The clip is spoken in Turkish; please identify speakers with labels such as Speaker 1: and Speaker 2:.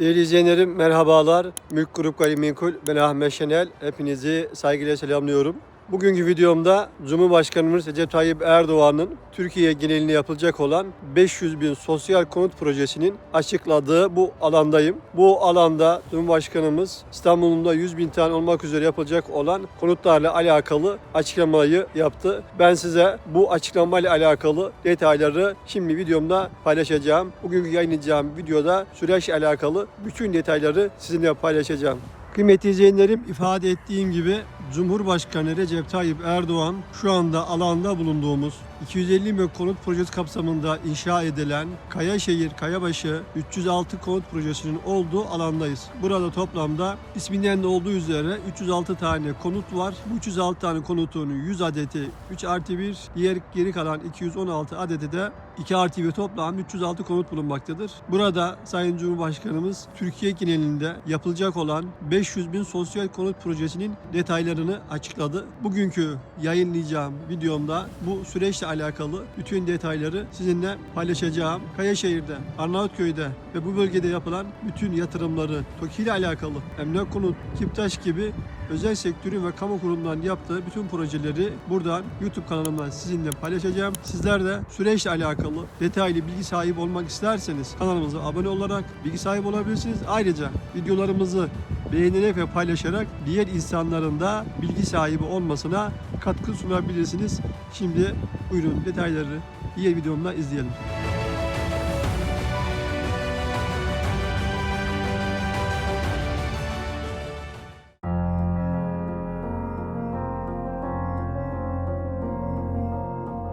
Speaker 1: Değerli izleyenlerim merhabalar. Mülk Grup Gayrimenkul ben Ahmet Şenel. Hepinizi saygıyla selamlıyorum. Bugünkü videomda Cumhurbaşkanımız Recep Tayyip Erdoğan'ın Türkiye genelinde yapılacak olan 500 bin sosyal konut projesinin açıkladığı bu alandayım. Bu alanda Cumhurbaşkanımız İstanbul'un da 100 bin tane olmak üzere yapılacak olan konutlarla alakalı açıklamayı yaptı. Ben size bu açıklamayla alakalı detayları şimdi videomda paylaşacağım. Bugünkü yayınlayacağım videoda süreçle alakalı bütün detayları sizinle paylaşacağım. Kıymetli izleyenlerim ifade ettiğim gibi Cumhurbaşkanı Recep Tayyip Erdoğan şu anda alanda bulunduğumuz 250 bin konut projesi kapsamında inşa edilen Kayaşehir Kayabaşı 306 konut projesinin olduğu alandayız. Burada toplamda isminden de olduğu üzere 306 tane konut var. Bu 306 tane konutun 100 adeti 3 artı 1, diğer geri kalan 216 adeti de 2 artı 1 toplam 306 konut bulunmaktadır. Burada Sayın Cumhurbaşkanımız Türkiye genelinde yapılacak olan 500 bin sosyal konut projesinin detaylarını açıkladı. Bugünkü yayınlayacağım videomda bu süreçle alakalı bütün detayları sizinle paylaşacağım. Kayaşehir'de, Arnavutköy'de ve bu bölgede yapılan bütün yatırımları, TOKİ ile alakalı, emlak konut, Kiptaş gibi özel sektörün ve kamu kurumlarının yaptığı bütün projeleri buradan YouTube kanalımdan sizinle paylaşacağım. Sizler de süreçle alakalı detaylı bilgi sahibi olmak isterseniz kanalımıza abone olarak bilgi sahibi olabilirsiniz. Ayrıca videolarımızı beğenerek ve paylaşarak diğer insanların da bilgi sahibi olmasına katkı sunabilirsiniz. Şimdi buyurun detayları diğer videomda izleyelim.